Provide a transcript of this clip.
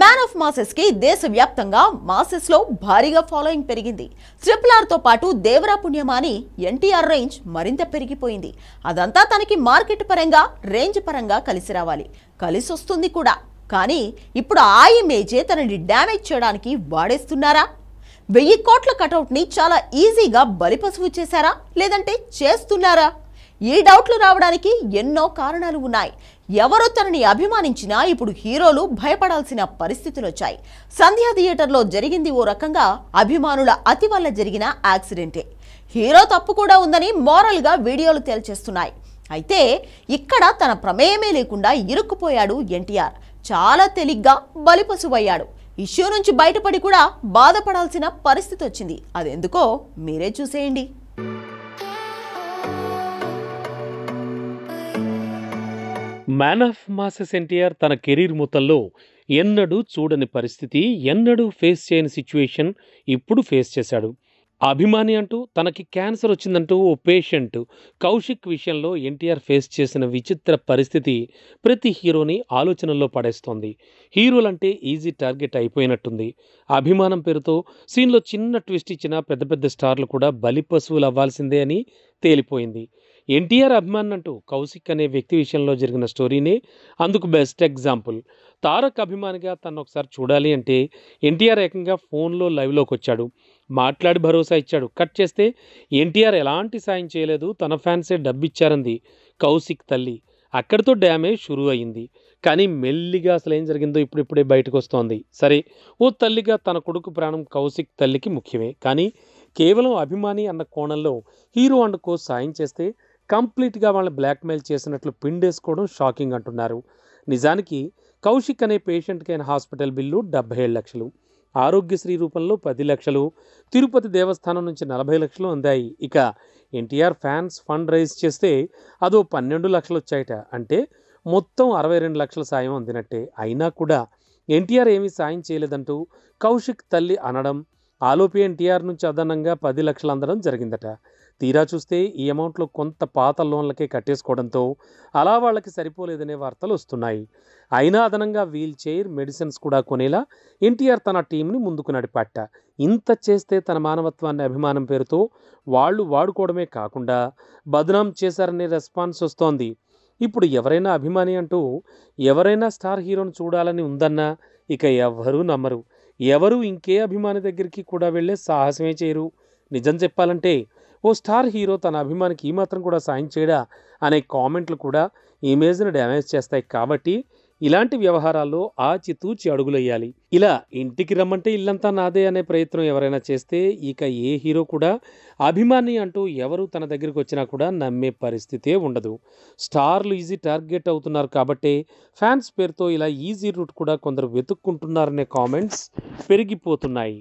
Man of మాసెస్కి దేశవ్యాప్తంగా మాసెస్లో భారీగా following పెరిగింది. ట్రిపుల్ ఆర్తో పాటు దేవరా పుణ్యమాని ఎన్టీఆర్ రేంజ్ మరింత పెరిగిపోయింది. అదంతా తనకి మార్కెట్ పరంగా రేంజ్ పరంగా కలిసి రావాలి. కలిసి వస్తుంది కూడా. కానీ ఇప్పుడు ఆ ఇమేజే తనని డ్యామేజ్ చేయడానికి వాడేస్తున్నారా? వెయ్యి కోట్ల కటౌట్ని చాలా ఈజీగా బలిపసువు చేశారా? లేదంటే చేస్తున్నారా? ఈ డౌట్లు రావడానికి ఎన్నో కారణాలు ఉన్నాయి. ఎవరు తనని అభిమానించినా ఇప్పుడు హీరోలు భయపడాల్సిన పరిస్థితులు వచ్చాయి. సంధ్యా థియేటర్లో జరిగింది ఓ రకంగా అభిమానుల అతి వల్ల జరిగిన యాక్సిడెంటే. హీరో తప్పు కూడా ఉందని మోరల్గా వీడియోలు తేల్చేస్తున్నాయి. అయితే ఇక్కడ తన ప్రమేయమే లేకుండా ఇరుక్కుపోయాడు ఎన్టీఆర్. చాలా తేలిగ్గా బలిపశువయ్యాడు. ఇష్యూ నుంచి బయటపడి కూడా బాధపడాల్సిన పరిస్థితి వచ్చింది. అదెందుకో మీరే చూసేయండి. మ్యాన్ ఆఫ్ మాసెస్ ఎన్టీఆర్ తన కెరీర్ మొత్తంలో ఎన్నడూ చూడని పరిస్థితి ఎన్నడూ ఫేస్ చేయని సిచ్యువేషన్ ఇప్పుడు ఫేస్ చేశాడు. అభిమాని అంటూ తనకి క్యాన్సర్ వచ్చిందంటూ ఓ పేషెంట్ కౌశిక్ విషయంలో ఎన్టీఆర్ ఫేస్ చేసిన విచిత్ర పరిస్థితి ప్రతి హీరోని ఆలోచనల్లో పడేస్తోంది. హీరోలంటే ఈజీ టార్గెట్ అయిపోయినట్టుంది. అభిమానం పేరుతో సీన్లో చిన్న ట్విస్ట్ ఇచ్చిన పెద్ద పెద్ద స్టార్లు కూడా బలి పశువులు అవ్వాల్సిందే అని తేలిపోయింది. ఎన్టీఆర్ అభిమాన్ అంటూ కౌశిక్ అనే వ్యక్తి విషయంలో జరిగిన స్టోరీనే అందుకు బెస్ట్ ఎగ్జాంపుల్. తారక్ అభిమానిగా తను ఒకసారి చూడాలి అంటే ఎన్టీఆర్ ఏకంగా ఫోన్లో లైవ్లోకి వచ్చాడు. మాట్లాడి భరోసా ఇచ్చాడు. కట్ చేస్తే ఎన్టీఆర్ ఎలాంటి సాయం చేయలేదు. తన ఫ్యాన్సే డబ్బిచ్చారంది కౌశిక్ తల్లి. అక్కడితో డ్యామేజ్ షురూ అయింది కానీ మెల్లిగా అసలు ఏం జరిగిందో ఇప్పుడిప్పుడే బయటకు వస్తోంది సరే ఓ తల్లిగా తన కొడుకు ప్రాణం కౌశిక్ తల్లికి ముఖ్యమే. కానీ కేవలం అభిమాని అన్న కోణంలో హీరో అండ్ కో సాయం చేస్తే కంప్లీట్గా వాళ్ళని బ్లాక్మెయిల్ చేసినట్లు పిండేసుకోవడం షాకింగ్ అంటున్నారు. నిజానికి కౌశిక్ అనే పేషెంట్కి అయిన హాస్పిటల్ బిల్లు డెబ్బై ఏడు లక్షలు. ఆరోగ్యశ్రీ రూపంలో పది లక్షలు. తిరుపతి దేవస్థానం నుంచి నలభై లక్షలు అందాయి. ఇక ఎన్టీఆర్ ఫ్యాన్స్ ఫండ్ రైజ్ చేస్తే అదో పన్నెండు లక్షలు వచ్చాయట అంటే మొత్తం అరవై రెండు లక్షల సాయం అందినట్టే. అయినా కూడా ఎన్టీఆర్ ఏమీ సాయం చేయలేదంటూ కౌశిక్ తల్లి అనడం ఆలోపి ఎన్టీఆర్ నుంచి అదనంగా పది లక్షలు అందడం జరిగిందట. తీరా చూస్తే ఈ అమౌంట్లో కొంత పాత లోన్లకే కట్టేసుకోవడంతో అలా వాళ్ళకి సరిపోలేదనే వార్తలు వస్తున్నాయి. అయినా అదనంగా వీల్ చైర్ మెడిసిన్స్ కూడా కొనేలా ఎన్టీఆర్ తన టీంని ముందుకు నడిపాట. ఇంత చేస్తే తన మానవత్వాన్ని అభిమానం పేరుతో వాళ్ళు వాడుకోవడమే కాకుండా బదనాం చేశారనే రెస్పాన్స్ వస్తోంది. ఇప్పుడు ఎవరైనా అభిమాని అంటూ ఎవరైనా స్టార్ హీరోని చూడాలని ఉందన్నా ఇక ఎవ్వరూ నమ్మరు. ఎవరు ఇంకే అభిమాని దగ్గరికి కూడా వెళ్ళే సాహసమే చేయరు. నిజం చెప్పాలంటే ఓ స్టార్ హీరో తన అభిమానికి ఈ మాత్రం కూడా సాయం చేయడా అనే కామెంట్లు కూడా ఇమేజ్ని డ్యామేజ్ చేస్తాయి. కాబట్టి ఇలాంటి వ్యవహారాల్లో ఆచితూచి అడుగులయ్యాలి. ఇలా ఇంటికి రమ్మంటే ఇల్లంతా నాదే అనే ప్రయత్నం ఎవరైనా చేస్తే ఇక ఏ హీరో కూడా అభిమాని అంటూ ఎవరు తన దగ్గరికి వచ్చినా కూడా నమ్మే పరిస్థితే ఉండదు. స్టార్లు ఈజీ టార్గెట్ అవుతున్నారు కాబట్టి ఫ్యాన్స్ పేరుతో ఇలా ఈజీ రూట్ కూడా కొందరు వెతుక్కుంటున్నారనే కామెంట్స్ పెరిగిపోతున్నాయి.